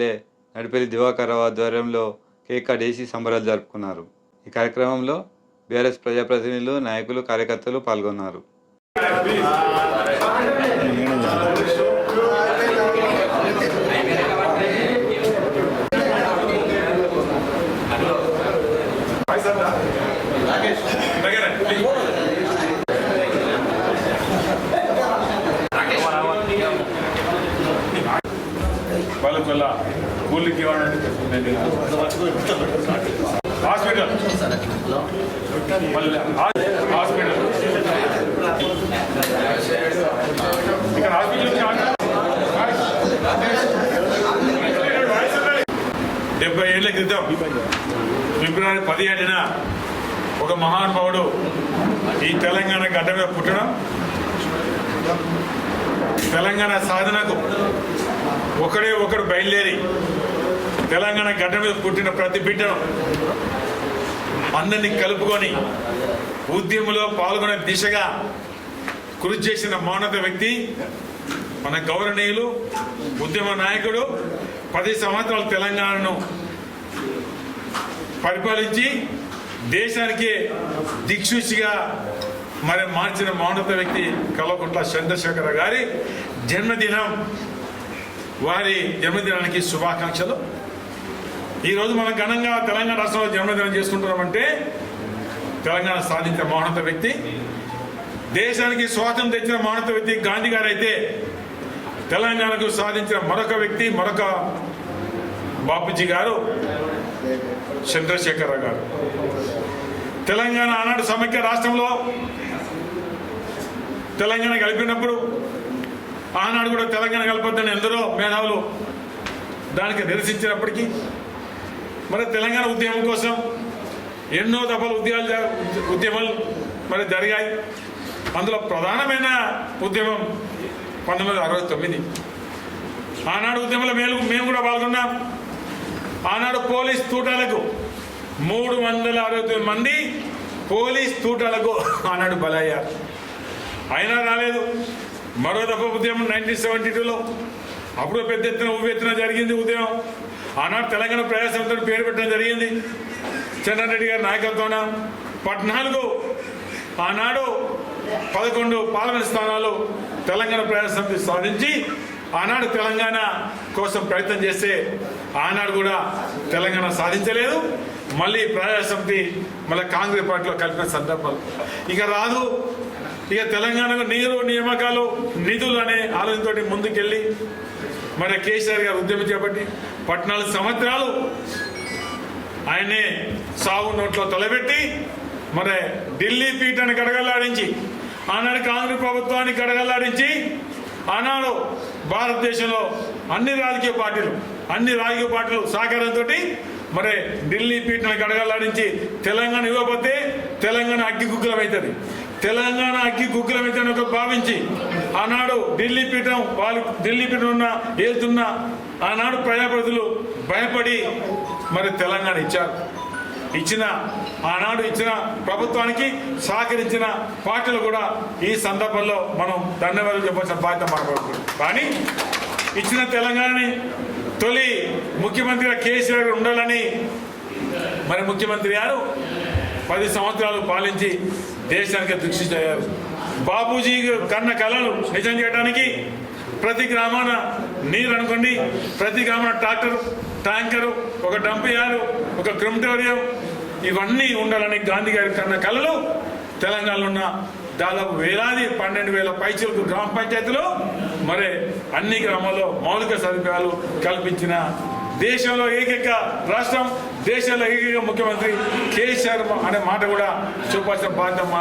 లే నడిపల్లి దివాకర్రావు ఆధ్వర్యంలో cake cut చేసి సంబరాలు జరుపుకున్నారు. ఈ కార్యక్రమంలో బీఆర్ఎస్ ప్రజాప్రతినిధులు నాయకులు కార్యకర్తలు పాల్గొన్నారు. వాళ్ళకి వెళ్ళ కూలికి ఇవ్వాలంటే హాస్పిటల్. మళ్ళీ హాస్పిటల్. ఇక్కడ హాస్పిటల్ డెబ్బై ఏళ్ళ క్రితం ఫిబ్రవరి పదిహేడున ఒక మహానుభావుడు ఈ తెలంగాణ గడ్డ మీద పుట్టడం తెలంగాణ సాధనకు ఒకడే ఒకడు బయలుదేరి తెలంగాణ గడ్డ మీద పుట్టిన ప్రతి బిడ్డను అందరినీ కలుపుకొని ఉద్యమంలో పాల్గొనే దిశగా కృషి చేసిన మౌనత వ్యక్తి మన గౌరవనీయులు ఉద్యమ నాయకుడు పది సంవత్సరాలు తెలంగాణను పరిపాలించి దేశానికి దిక్సూచిగా మరి మార్చిన మౌనత వ్యక్తి కల్వకుంట్ల చంద్రశేఖర గారి జన్మదినం వారి జన్మదినానికి శుభాకాంక్షలు. ఈరోజు మనం ఘనంగా తెలంగాణ రాష్ట్రంలో జన్మదినం చేసుకుంటున్నామంటే తెలంగాణ సాధించిన మౌనత వ్యక్తి దేశానికి స్వాతంత్రం తెచ్చిన మౌనత వ్యక్తి గాంధీ గారు అయితే తెలంగాణకు సాధించిన మరొక వ్యక్తి మరొక బాపూజీ గారు చంద్రశేఖరరావు గారు. తెలంగాణ ఆనాడు సమైక్య రాష్ట్రంలో తెలంగాణ కలిపినప్పుడు ఆనాడు కూడా తెలంగాణ కలిపొద్దని ఎందరో మేధావులు దానికి నిరసించినప్పటికీ మరి తెలంగాణ ఉద్యమం కోసం ఎన్నో దఫలు ఉద్యమాలు ఉద్యమాలు మరి జరిగాయి. అందులో ప్రధానమైన ఉద్యమం పంతొమ్మిది వందల అరవై తొమ్మిది. ఆనాడు ఉద్యమంలో మేము మేము కూడా పాల్గొన్నాం. ఆనాడు పోలీస్ తూటాలకు మూడు వందల అరవై తొమ్మిది మంది పోలీస్ తూటాలకు ఆనాడు బలయ్యారు. అయినా రాలేదు. మరో దఫ ఉద్యమం నైన్టీన్ సెవెంటీ టూలో అప్పుడు పెద్ద ఎత్తున ఉవ్వెత్తున జరిగింది ఉద్యమం ఆనాడు తెలంగాణ ప్రజాసమితితో పేరు పెట్టడం జరిగింది. చంద్రరెడ్డి గారి నాయకత్వాన పద్నాలుగు ఆనాడు పదకొండు పార్లమెంట్ స్థానాలు తెలంగాణ ప్రజాసమితి సాధించి ఆనాడు తెలంగాణ కోసం ప్రయత్నం చేస్తే ఆనాడు కూడా తెలంగాణ సాధించలేదు. మళ్ళీ ప్రజాసమితి మళ్ళీ కాంగ్రెస్ పార్టీలో కలిపిన సందర్భాలు. ఇక రాదు. ఇక తెలంగాణకు నీరు నియామకాలు నిధులు అనే ఆలోచనతో ముందుకెళ్ళి మరి కేసీఆర్ గారు ఉద్యమం చేపట్టి పద్నాలుగు సంవత్సరాలు ఆయనే సాగు నోట్లో తలబెట్టి మరి ఢిల్లీ పీఠాన్ని గడగల్లాడించి ఆనాడు కాంగ్రెస్ ప్రభుత్వాన్ని గడగల్లాడించి ఆనాడు భారతదేశంలో అన్ని రాజకీయ పార్టీలు అన్ని రాజకీయ పార్టీలు సహకారంతో మరి ఢిల్లీ పీఠాన్ని గడగల్లాడించి తెలంగాణ ఇవ్వకపోతే తెలంగాణ అగ్గి గుగ్గులమవుతుంది తెలంగాణ అగ్గి గుగ్గులమవుతుందని ఒక భావించి. ఆనాడు ఢిల్లీ పీఠం వాళ్ళు ఢిల్లీ పీఠం ఉన్న ఏళ్తున్న ఆనాడు ప్రజాప్రతినిధులు భయపడి మరి తెలంగాణ ఇచ్చారు. ఇచ్చిన ఆనాడు ఇచ్చిన ప్రభుత్వానికి సహకరించిన పార్టీలు కూడా ఈ సందర్భంలో మనం ధన్యవాదాలు చెప్పాల్సిన బాధ్యత మనకు కానీ ఇచ్చిన తెలంగాణని తొలి ముఖ్యమంత్రిగా కేసీఆర్ ఉండాలని మరి ముఖ్యమంత్రి గారు పది సంవత్సరాలు పాలించి దేశానికి దృష్టించారు అయ్యారు. బాపూజీ కన్న కళలు నిజం చేయడానికి ప్రతి గ్రామాన నీరు అనుకోండి ప్రతి గ్రామాన ట్రాక్టర్ ట్యాంకరు ఒక డంప్ యార్డు ఒక క్రిమిటోరియం ఇవన్నీ ఉండాలని గాంధీ గారి కన్న కళలు తెలంగాణలో ఉన్న దాదాపు వేలాది పన్నెండు వేల పైచలకు గ్రామ పంచాయతీలో మరి అన్ని గ్రామాల్లో మౌలిక సదుపాయాలు కల్పించిన దేశంలో ఏకైక రాష్ట్రం దేశంలో ఏకైక ముఖ్యమంత్రి కేసీఆర్ అనే మాట కూడా చూపాల్సిన బాధ్యత